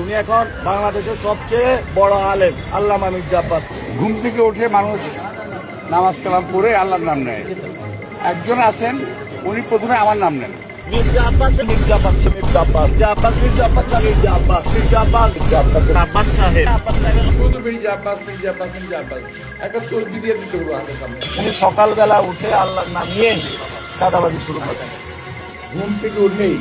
তুমি এখন বাংলাদেশের সবচেয়ে বড় আলেম আল্লামা মির্জা আব্বাস ঘুম থেকে উঠে মানুষ নামাজ কালাম পড়ে আল্লাহর নাম নেয় একজন আছেন উনি প্রথমে আমার নাম নেন মির্জা আব্বাস মির্জা আব্বাস মির্জা আব্বাস মির্জা আব্বাস মির্জা আব্বাস মির্জা আব্বাস মির্জা আব্বাস মির্জা আব্বাস আব্বাস সাহেব প্রথম মির্জা আব্বাস মির্জা আব্বাস মির্জা আব্বাস একটা তসবি দিয়ে দিতে পারব হাতের সামনে উনি সকালবেলা উঠে আল্লাহর নাম নিয়ে চাঁদাবাজি শুরু করেন ঘুম থেকে উঠেই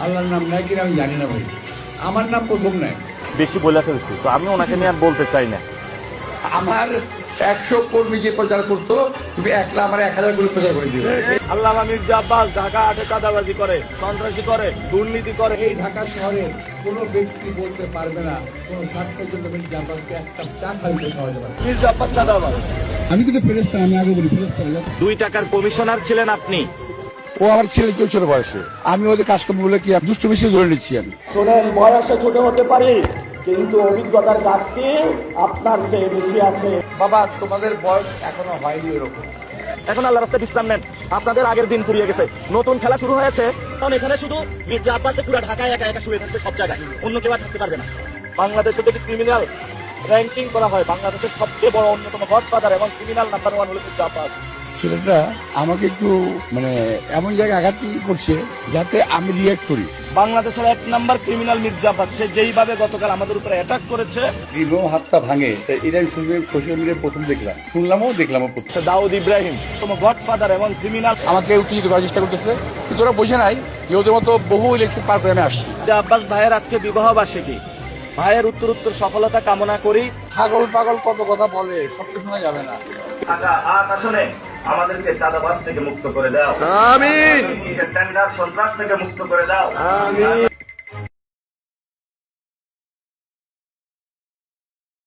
আল্লাহর নাম নেয় কিনা আমি জানি না ভাই আমার নাম প্রথম নেয় বেশি বলে ফেলছি তো আমি ওনাকে নিয়ে আর বলতে চাই না। আমার একশো কর্মী যে প্রচার করতো তুমি একলা আমার এক হাজার করে প্রচার করে দিবে আল্লামা মির্জা আব্বাস ঢাকা আটে চাঁদাবাজি করে সন্ত্রাসী করে দুর্নীতি করে। এই ঢাকা শহরে কোনো ব্যক্তি বলতে পারবে না কোনো স্বার্থের জন্য মির্জা আব্বাসকে একটা চা খাইতে খাওয়া যাবে মির্জা আব্বাস চাঁদাবাজ। আমি কিন্তু ফেরেস্তা আমি আগে বলি ফেরেস্তা দুই টাকার কমিশনার ছিলেন আপনি। ও আমার ছেলে কেউ ছোট বয়সে। আমি ওদের কাজকর্মগুলো কি দুষ্ট বেশি ধরে নিচ্ছি আমি। শোনেন বয়সে ছোট হতে পারি কিন্তু অভিজ্ঞতার ঘাটতি আপনার চেয়ে বেশি আছে। বাবা তোমাদের বয়স এখনও হয়নি এরকম। এখন আল্লাহ রাস্তায় বিশ্রাম নেন। আপনাদের আগের দিন ফুরিয়ে গেছে। নতুন খেলা শুরু হয়েছে। কারণ এখানে শুধু মির্জা আব্বাসে পুরো ঢাকায় একা একা শুয়ে থাকবে সব জায়গায়। অন্য কেউ আর থাকতে পারবে না। বাংলাদেশে যদি ক্রিমিনাল র্যাঙ্কিং করা হয় বাংলাদেশের সবচেয়ে বড় অন্যতম গডফাদার এবং ক্রিমিনাল নাম্বার ওয়ান হলো মির্জা আব্বাস ছেলেটা আমাকে একটু মানে এমন জায়গায় আঘাত করছে যাতে আমি রিয়েক্ট করি। বাংলাদেশের এক নাম্বার ক্রিমিনাল মির্জা সে যেইভাবে গতকাল আমাদের উপরে অ্যাটাক করেছে। দীর্ঘ হাতটা ভাঙে এটা আমি সোশ্যাল মিডিয়ায় প্রথম দেখলাম। শুনলামও দেখলামও প্রথম। দাউদ ইব্রাহিম তোমার গডফাদার এবং ক্রিমিনাল আমাকে উত্তেজিত করার চেষ্টা করতেছে কিন্তু ওরা বোঝে নাই যে ওদের মতো বহু ইলেকশন পার করে আমি আসছি। আব্বাস ভাইয়ের আজকে বিবাহ বার্ষিকী ভাইয়ের উত্তর উত্তর সফলতা কামনা করি। ছাগল পাগল কত কথা বলে সবটা শোনা যাবে না। আসনে আমাদেরকে চাঁদাবাজ থেকে মুক্ত করে দাও। আমিন। টেন্ডার সন্ত্রাস থেকে মুক্ত করে দাও।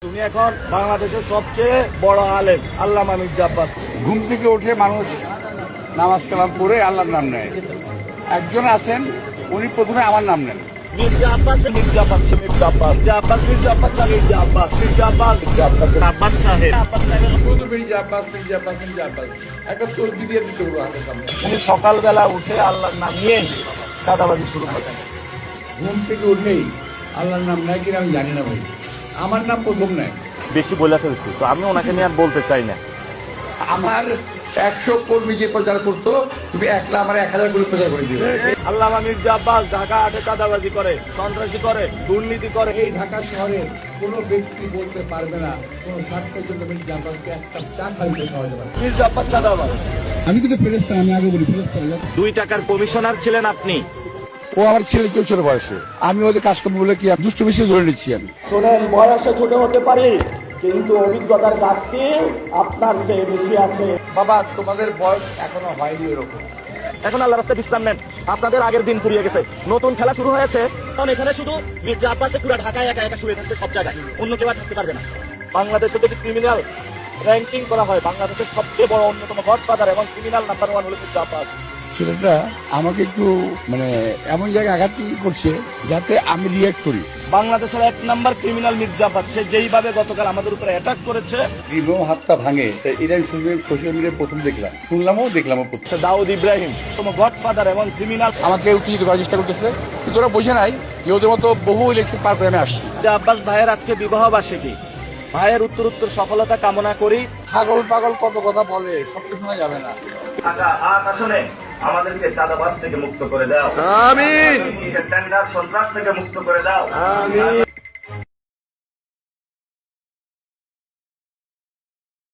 তুমি এখন বাংলাদেশের সবচেয়ে বড় আলেম আল্লামা মির্জা আব্বাস। ঘুম থেকে উঠে মানুষ নামাজ কালাম পড়ে আল্লাহর নাম নেয়। একজন আছেন উনি প্রথমে আমার নাম নেন। মির্জা আব্বাস মির্জা আব্বাস মির্জা আব্বাস মির্জা আব্বাস মির্জা আব্বাস মির্জা আব্বাস মির্জা আব্বাস মির্জা আব্বাস আব্বাস সাহেব প্রথম মির্জা আব্বাস মির্জা আব্বাস মির্জা আব্বাস একটা তসবি দিয়ে দিতে পারব হাতের সামনে। উনি সকালবেলা উঠে আল্লাহর নাম নিয়ে চাঁদাবাজি শুরু করেন ঘুম থেকে উঠেই আল্লাহর নাম নেয় কিনা আমি জানি না ভাই। আমার নাম প্রথম নেয়। বেশি বলে ফেলছি তো আমি ওনাকে নিয়ে আর বলতে চাই না। আমার একশো কর্মী যে প্রচার করতো তুমি একলা আমার এক হাজার করে প্রচার করে দিবে আল্লামা মির্জা আব্বাস ঢাকা আটে চাঁদাবাজি করে সন্ত্রাসী করে দুর্নীতি করে। এই ঢাকা শহরে কোনো ব্যক্তি বলতে পারবে না কোনো স্বার্থের জন্য মির্জা আব্বাসকে একটা চা খাইতে খাওয়া যাবে মির্জা আব্বাস চাঁদাবাজ। আমি কিন্তু ফেরেস্তা আমি আগে বলি ফেরেস্তা দুই টাকার কমিশনার ছিলেন আপনি। ও আমার ছেলে কেউ ছোট বয়সে। আমি ওদের কাজকর্মগুলো কি দুষ্ট বেশি ধরে নিচ্ছি আমি। শোনেন বয়সে ছোট হতে পারি। কিন্তু অভিজ্ঞতার ঘাটতি আপনার চেয়ে বেশি আছে। বাবা তোমাদের বয়স এখনও হয়নি এরকম। এখন আল্লাহ রাস্তায় বিশ্রাম নেন। আপনাদের আগের দিন ফুরিয়ে গেছে। নতুন খেলা শুরু হয়েছে। কারণ এখানে শুধু আব্বাসে পুরো ঢাকায় একা একা শুয়ে থাকবে সব জায়গায়। অন্য কেউ আর থাকতে পারবে না। বাংলাদেশে যদি ক্রিমিনাল র্যাঙ্কিং করা হয় বাংলাদেশের সবচেয়ে বড় অন্যতম গডফাদার এবং ক্রিমিনাল নাম্বার ওয়ান হলো মির্জা আব্বাস। ছেলেটা আমাকে একটু মানে এমন জায়গায় আঘাত করছে যাতে আমি রিয়েক্ট করি। বাংলাদেশের এক নাম্বার ক্রিমিনাল মির্জা সে যেইভাবে গতকাল আমাদের উপরে অ্যাটাক করেছে। দীর্ঘ হাতটা ভাঙে এটা আমি সোশ্যাল মিডিয়ায় প্রথম দেখলাম। শুনলামও সে দাউদ ইব্রাহিম তোমার গডফাদার এবং ক্রিমিনাল আমাকে উত্তেজিত করার চেষ্টা করতেছে কিন্তু ওরা বোঝে নাই যে ওদের মতো বহু ইলেকশন পার করে আমি আসছি। আব্বাস ভাইয়ের আজকে বিবাহ বার্ষিকী ভাইয়ের উত্তর উত্তর সফলতা কামনা করি। ছাগল পাগল কত কথা বলে সবটা শোনা যাবে না। আট আসনে আমাদেরকে চাঁদাবাজ থেকে মুক্ত করে দাও। আমিন। টেন্ডার সন্ত্রাস থেকে মুক্ত করে দাও।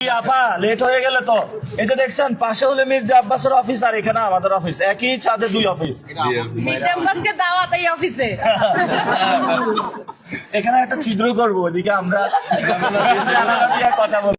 আপা লেট হয়ে গেলে তো। এই যে দেখছেন পাশে হলে মির্জা আব্বাসের অফিস আর এখানে আমাদের অফিস একই ছাদে দুই অফিস দাওয়াত এই অফিসে এখানে একটা ছিদ্র করব ওদিকে আমরা কথা বলব।